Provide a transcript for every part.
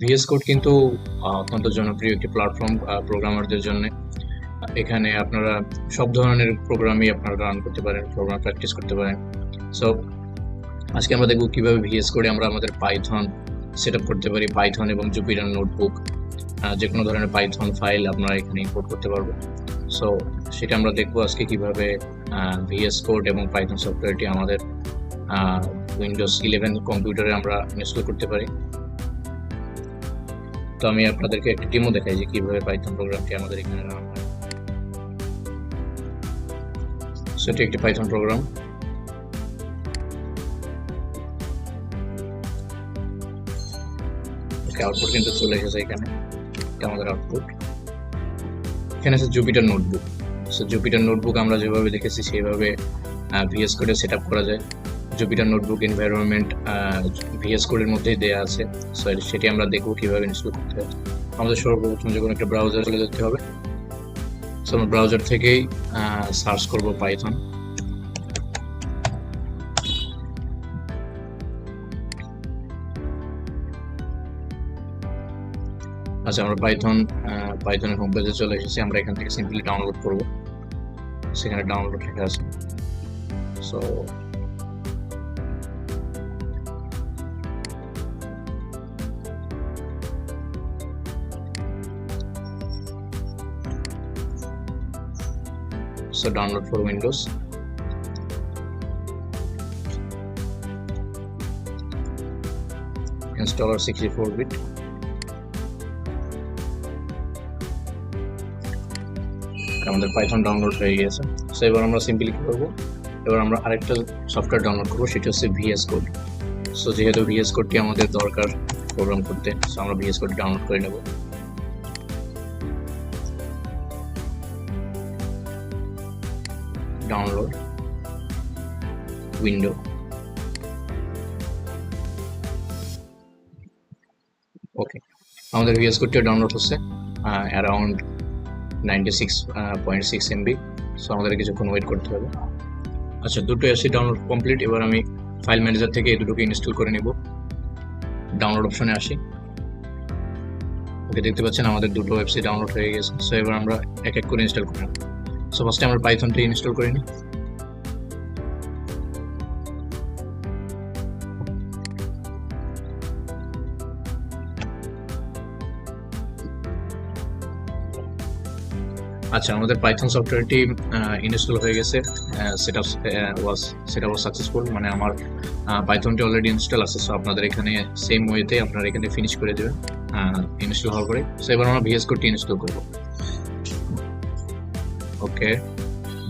VS code কিন্তু অত্যন্ত জনপ্রিয় একটি প্ল্যাটফর্ম প্রোগ্রামারদের জন্য। এখানে আপনারা সব ধরনের প্রোগ্রামই আপনারা রান করতে পারেন প্রোগ্রাম প্র্যাকটিস করতে পারেন। সো আজকে আমরা দেখব কীভাবে ভিএস কোডে আমরা আমাদের পাইথন সেট করতে পারি। পাইথন এবং জুপিটার নোটবুক যে কোনো ধরনের পাইথন ফাইল আপনারা এখানে ইম্পোর্ট করতে পারব। সো সেটা আমরা দেখব আজকে কীভাবে ভিএস কোড এবং পাইথন সফটওয়্যারটি আমাদের উইন্ডোজ ইলেভেন কম্পিউটারে আমরা ইনস্টল করতে পারি। তো আমি আপনাদেরকে একটা ডেমো দেখাই যে কীভাবে পাইথন প্রোগ্রামটি আমাদের এখানে রান হয়। সেটি একটি পাইথন প্রোগ্রাম আউটপুট কিন্তু চলে এসেছে এখানে। আমাদের আউটপুট এখানে আছে Jupyter notebook so Jupyter notebook আমরা যেভাবে দেখেছি সেইভাবে ভিএস কোডে সেট করা যায়। জুপিটার নোটবুক এনভায়রনমেন্ট ভিএস কোডের মধ্যেই দেওয়া আছে। সো সেটি আমরা দেখব কীভাবে ইনস্টল করতে হবে আমাদের সর্বপ্রথম যে কোনো একটা ব্রাউজার চলে যেতে হবে। সো আমরা ব্রাউজার থেকেই সার্চ করব পাইথন আচ্ছা আমরা পাইথন পাইথনের হোম পেজে চলে এসেছি। আমরা এখান থেকে সিম্পলি ডাউনলোড করব। সেখানে ডাউনলোড লেখা আছে। So so download for windows. Installer 64 bit. আমাদের পাইথন ডাউনলোড হয়ে গেছে সো এবার আমরা সিম্পলি কি করব? এবার আমরা আরেকটা সফটওয়্যার ডাউনলোড করব, সেটা হচ্ছে ভিএস কোড সো যেহেতু ভিএস কোডটি আমাদের দরকার প্রোগ্রাম করতে সো আমরা ভিএস কোড ডাউনলোড করে নেব। ডাউনলোড উইন্ডো ওকে আমাদের ভিএস কোডটিও ডাউনলোড হচ্ছে around ninety point six MB so আমাদের কিছুক্ষণ ওয়েট করতে হবে। আচ্ছা দুটো এসি ডাউনলোড কমপ্লিট এবার আমি ফাইল ম্যানেজার থেকে এই দুটোকে ইনস্টল করে নেব। ডাউনলোড অপশনে আসি। ওকে দেখতে পাচ্ছেন আমাদের দুটো ওয়েবসাইট ডাউনলোড হয়ে গেছে সো এবার আমরা এক এক করে ইনস্টল করে নেব। সো ফার্স্টে আমরা পাইথনটি ইনস্টল করে নিই। আচ্ছা আমাদের পাইথন সফটওয়্যারটি ইনস্টল হয়ে গেছে। Setup was setup was successful মানে আমার পাইথনটি অলরেডি ইনস্টল আছে। সো আপনাদের এখানে সেম ওয়েতে আপনারা এখানে ফিনিশ করে দেবেন ইনস্টল হওয়ার পরে। সো এবার আমরা ভিএস কোডটি ইনস্টল করব। ওকে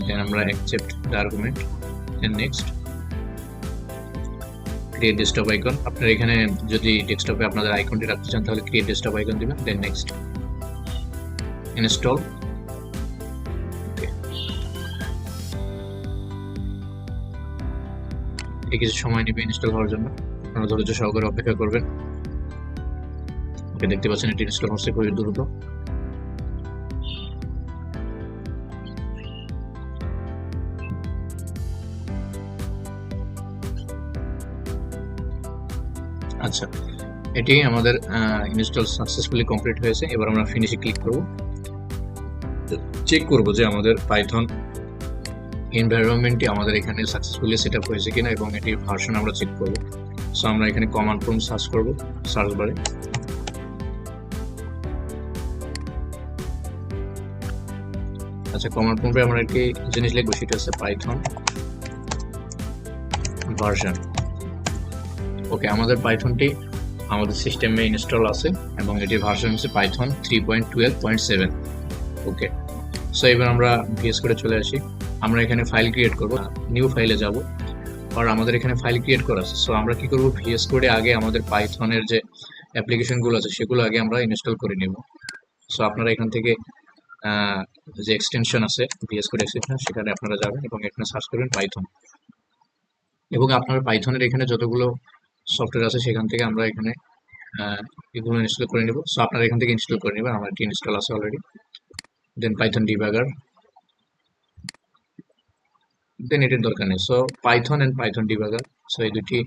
দেন আমরা accept the argument then next create desktop icon আপনারা এখানে যদি ডেস্কটপে আপনাদের আইকনটি রাখতে চান, তাহলে ক্রিয়েট ডেস্কটপ আইকন দিবেন দেন নেক্সট ইনস্টল কিছু সময় নেবে ইনস্টল হওয়ার জন্য। আপনারা ধৈর্য সহকারে অপেক্ষা করবেন। ওকে দেখতে পাচ্ছেন এটি ইনস্টল হচ্ছে খুবই দ্রুত। আচ্ছা এটি আমাদের ইনস্টল সাকসেসফুলি কমপ্লিট হয়েছে। এবার আমরা ফিনিশে ক্লিক করব। চেক করব যে আমাদের পাইথন এনভায়রনমেন্টটি আমাদের এখানে সাকসেসফুলি সেট আপ হয়েছে কিনা এবং এটির ভার্সন আমরা চেক করব। সো আমরা এখানে কমান্ড প্রম্পট সার্চ করব সার্চ বারে। আচ্ছা কমান্ড প্রম্পটে আমরা একটি জিনিস লিখব, সেটা হচ্ছে পাইথন ভার্সন ওকে, আমাদের পাইথনটি আমাদের সিস্টেমে ইনস্টল আছে এবং এটির ভার্সন হচ্ছে Python three point twelve point seven okay so এবার আমরা ভিএস করে চলে আসি। আমরা এখানে ফাইল ক্রিয়েট করব নিউ ফাইলে যাব। আর আমাদের এখানে ফাইল ক্রিয়েট করা আছে। সো আমরা কি করব? ভিএস কোডে আগে আমাদের পাইথনের যে অ্যাপ্লিকেশনগুলো আছে, সেগুলো আগে আমরা ইনস্টল করে নেব। সো আপনারা এখান থেকে যে এক্সটেনশন আছে ভিএস কোড এক্সটেনশন সেখানে আপনারা যাবেন এবং এখানে সার্চ করবেন পাইথন এবং আপনার পাইথনের এখানে যতগুলো সফটওয়্যার আছে, সেখান থেকে আমরা এখানে এগুলো ইনস্টল করে নেব। সো আপনারা এখান থেকে ইনস্টল করে নেবেন, আমার এটি ইনস্টল আছে already then Python debugger then এটির দরকার নেই। So Python and Python debugger so এই দুটি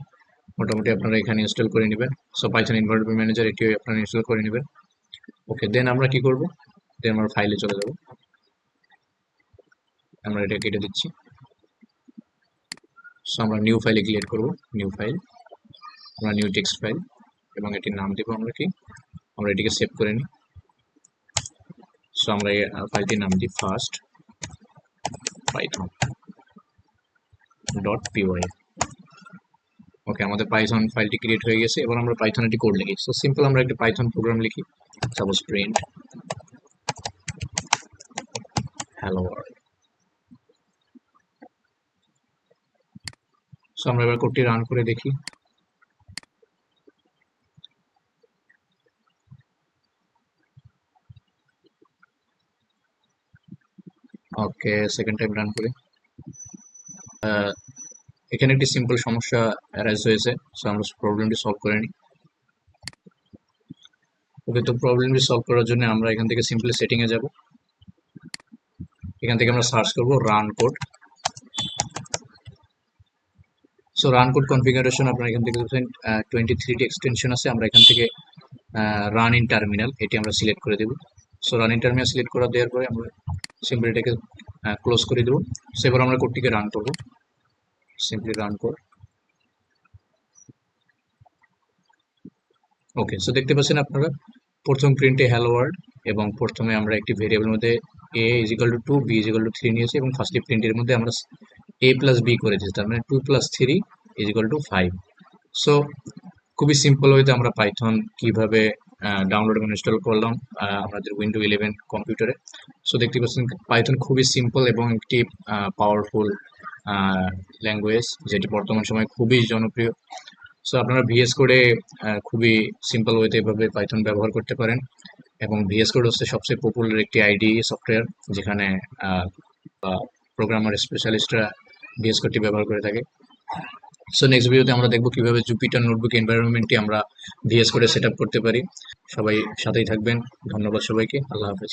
মোটামুটি আপনারা এখানে ইনস্টল করে নেবেন। সো পাইথন এনভায়রনমেন্ট ম্যানেজার এটিও আপনারা ইনস্টল করে নেবেন। ওকে দেন আমরা কি করব? দেন আমরা ফাইলে চলে যাব। আমরা এটা কেটে দিচ্ছি। সো আমরা নিউ ফাইলে ক্রিয়েট করব নিউ ফাইল আমরা নিউ টেক্সট ফাইল এবং এটির নাম দেবো আমরা কি? আমরা এটিকে সেভ করে নিই। সো আমরা এই ফাইলটির নাম দিই first Python dot PY okay আমাদের পাইথন ফাইলটি ক্রিয়েট হয়ে গেছে। এবার আমরা পাইথন একটি কোড লিখি। সো সিম্পল আমরা একটি পাইথন প্রোগ্রাম লিখি। Suppose print hello world so আমরা এবার কোডটি রান করে দেখি। ওকে সেকেন্ড টাইম রান করি। এখানে একটি সিম্পল সমস্যা অ্যারাইজ হয়েছে সো আমরা প্রবলেমটি সলভ করে নিই। ওকে, তো প্রবলেমটি সলভ করার জন্য আমরা এখান থেকে সিম্পলি সেটিং এ যাব। এখান থেকে আমরা সার্চ করব run code so run code configuration আপনারা এখান থেকে টোয়েন্টি থ্রিটি এক্সটেনশন আছে। আমরা এখান থেকে রান ইন টার্মিনাল এটি আমরা সিলেক্ট করে দেব। So run in terminal select করা দেওয়ার পরে আমরা সিম্পলি এটাকে ক্লোজ করে দেবো। সেবার আমরা কোডটিকে রান করব। সিম্পলি রান কর ওকে সো দেখতে পাচ্ছেন আপনারা, প্রথম প্রিন্টে হ্যালো ওয়ার্ল্ড এবং প্রথমে আমরা একটি ভেরিয়েবল মধ্যে A equal to two B equal to three নিয়েছি এবং ফার্স্টে প্রিন্টের মধ্যে আমরা এ প্লাস বি করেছি তার মানে two plus three equal to five so খুবই সিম্পল ওয়েতে আমরা পাইথন কীভাবে ডাউনলোড এবং ইনস্টল করলাম আমাদের উইন্ডো ইলেভেন কম্পিউটারে সো দেখতে পাচ্ছেন পাইথন খুবই সিম্পল এবং একটি পাওয়ারফুল ল্যাঙ্গুয়েজ যেটি বর্তমান সময়ে খুবই জনপ্রিয়। সো আপনারা ভিএস কোডে খুবই সিম্পল ওয়েতে এভাবে পাইথন ব্যবহার করতে পারেন। এবং ভিএস কোড হচ্ছে সবচেয়ে পপুলার একটি আইডি সফটওয়্যার যেখানে প্রোগ্রামার স্পেশালিস্টরা ভিএস কোডটি ব্যবহার করে থাকে। সো নেক্সট ভিডিওতে আমরা দেখব কীভাবে জুপিটার নোটবুক এনভায়রনমেন্টটি আমরা ভিএস করে সেট করতে পারি। সবাই সাথেই থাকবেন। ধন্যবাদ সবাইকে। আল্লাহ হাফেজ।